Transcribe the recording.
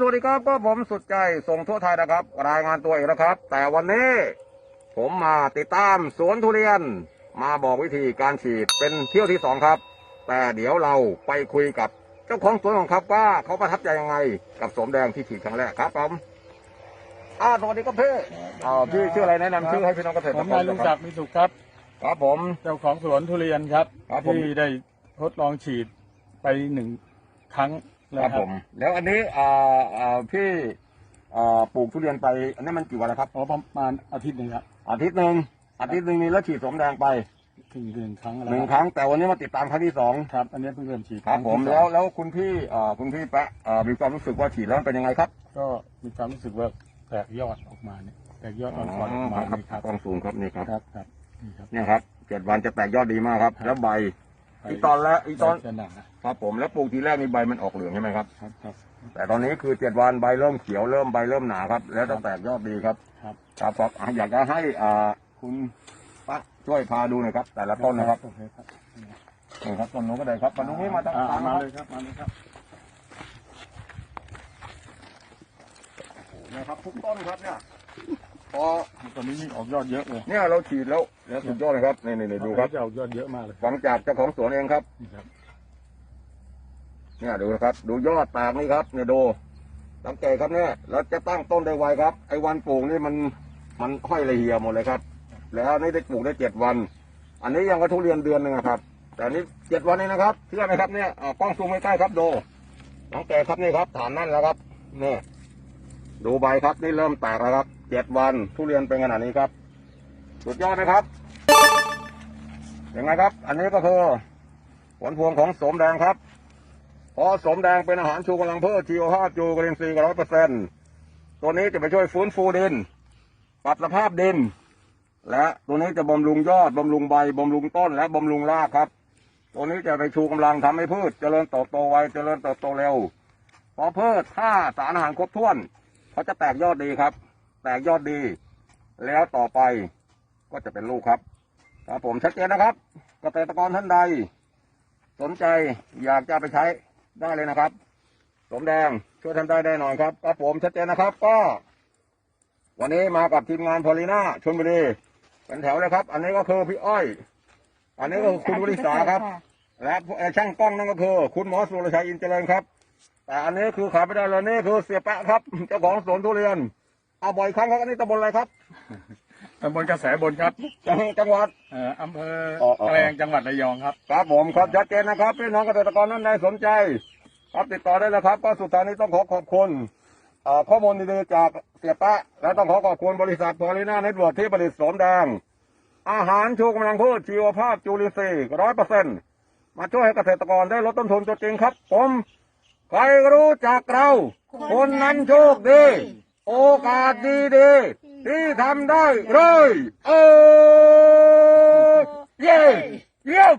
สวัสดีครับก็ผมสุดใจส่งทั่วไทยนะครับ รายงานตัวอีกแล้วครับ แต่วันนี้ ผมมาติดตามสวนทุเรียน มาบอกวิธีการฉีดเป็นเที่ยวที่สองครับ แต่เดี๋ยวเราไปคุยกับเจ้าของสวนของครับว่าเขาประทับใจยังไงกับสมแดงที่ฉีดครั้งแรกครับผมอ่าสวัสดีครับพี่อ่าพี่ชื่ออะไรแนะนำชื่อให้พี่น้องเกษตรผกมรนายลุงศักดิ์มีสุขครับ ครับผมเจ้าของสวนทุเรียนครับครับผมที่ได้ทดลองฉีดไปหนึ่งครั้ง คแล้วรับครัผบมแล้วอันนี้อ่าอ่าพี่อ่าปลูกทุเรียนไป อันนี้มันกี่วันแล้วครับ อ๋อประมาณอาทิตย์หนึ่งครับอาทิตย์หนึ่งอาทิตย์หนึ่งนี่แล้วฉีดสมแดงไปถึงหนึ่งครั้งแล้วหนึ่งครั้งแต่วันนี้มาติดตามครั้งที่สองครับ อันนี้เพิ่งเริ่มฉีดครับผมงที่สแล้อวงแล้วคุณพี่อ่าคุณพี่แปะอ่ามีความรู้สึกว่าฉีดแล้วมันเป็นยังไงครับก็มีความรู้สึกว่าแตกยอดออกมาเนี่ยแตกยอดอ่อนๆออกมาครับนี่ครับกล้องสูงครับนี่ครับครับครับนี่ครับเนี่ยครับเจ็ดวันจะแตกยอดดีมากครับครับแล้วใบ อีกตอนแรกอีกตอนจะหนาครับผมแล้วปลูกทีแรกนี่ใบมันออกเหลืองใช่ไหมครับครับครับ แต่ตอนนี้คือเจ็ดวันใบเริ่มเขียวเริ่มใบเริ่มหนาครับ แล้วจะแตกยอดดีครับครับครับครับอะอยากจะให้อ่าคุณปะช่วยพาดูหน่อยครับ แต่ละต้นนะครับโอเคครับนี่ครับต้นนู้นก็ได้ครับต้นนู้นนี้มาตั้งอ่ตามมามาเลยครับมาเลยครับเนี่ยครับทุกต้นครับเนี่ย พอตอนนี้นี่ออกยอดเยอะเลยเนี่ยเราฉีดแล้วแล้วสุดยอดเลยครับนี่นี่นี่ดูครับจะออกยอดเยอะมากเลยฟังจากเจ้าของสวนเองครับนี่ครับเนี่ยดูนะครับ ดูยอดแตกนี่ครับเนี่ยดูสังเกตครับเนี่ยเราจะตั้งต้นได้ไวครับ ไอ้วันปลูกนี่มันมันห้อยระเหี่ยหมดเลยครับ แล้วนี่ได้ปลูกได้เจ็ดวัน อันนี้ยังก็ทุเรียนเดือนหนึ่งอะครับ แต่อันนี้เจ็ดวันเองนะครับเชื่อไหมครับเนี่ยอ่ากล้องซูมใกล้ๆครับดูสังเกตครับนี่ครับฐานนั่นแล้วครับนี่ ดูใบครับนี่เริ่มแตกแล้วครับเจ็ดวันทุเรียนเป็นขนาดนี้ครับ สุดยอดนะครับยังไงครับ อันนี้ก็คือผลพวงของสมแดงครับเพอสมแดงเป็นอาหารชูกำลังเพิ่มชีวภาพจูกรินทรีย์ร้อยเปอร์เซ็นตัวนี้จะไปช่วยฟื้นฟูดิน ปรับสภาพดิน และตัวนี้จะบำรุงยอดบำรุงใบบำรุงต้นและบำรุงรากครับ ตัวนี้จะไปชูกำลังทำให้พืชเจริญเติบโตไวเจริญเติบโตเร็วพอพืชถ้าสารอาหารครบถ้วน เขาจะแตกยอดดีครับ แตกยอดดี แล้วต่อไปก็จะเป็นลูกครับครับผมชัดเจนนะครับเกษตรกรท่านใด สนใจอยากจะไปใช้ได้เลยนะครับ สมแดงช่วยทำได้แน่นอนครับครับผมชัดเจนนะครับ ก็ วันนี้มากับทีมงานพอลีน่าชนบุรีเป็นแถวเลยครับ อันนี้ก็คือพี่อ้อย อันนี้ก็คือคุณบริษาครับ และเอ่อช่างกล้องนั่นก็คือ คุณหมอสุรชัยอินเจริญครับ แต่อันนี้คือขายไม่ได้เลยนี่คือเสียแปะครับ เจ้าของสวนทุเรียนเอาบ่อยครั้งครับอันนี้ตำบลอะไรครับตำบลกระแสบนครับ จังจังหวัดเอ่ออำเภออ๋ออ๋อแกลงจังหวัดระยองครับครับผมครับชัดเจนนะครับพี่น้องเกษตรกรท่านใดสนใจ ครับติดต่อได้เลยครับ ก็สุดท้ายนี้ต้องขอขอบคุณเอ่อข้อมูลดีๆจากเสียแปะและต้องขอขอบคุณบริษัทพอลิน่าเน็ตเวิร์กที่ผลิตสมแดงอาหารชูกำลังพืชชีวภาพจุลินทรีย์ร้อยเปอร์เซ็นต์มาช่วยให้เกษตรกรได้ลดต้นทุนตัวจริงครับผม ใครรู้จักเรา คนนั้นโชคดี โอกาสดีดีที่ทำได้เลยเออเย้เยี่ยม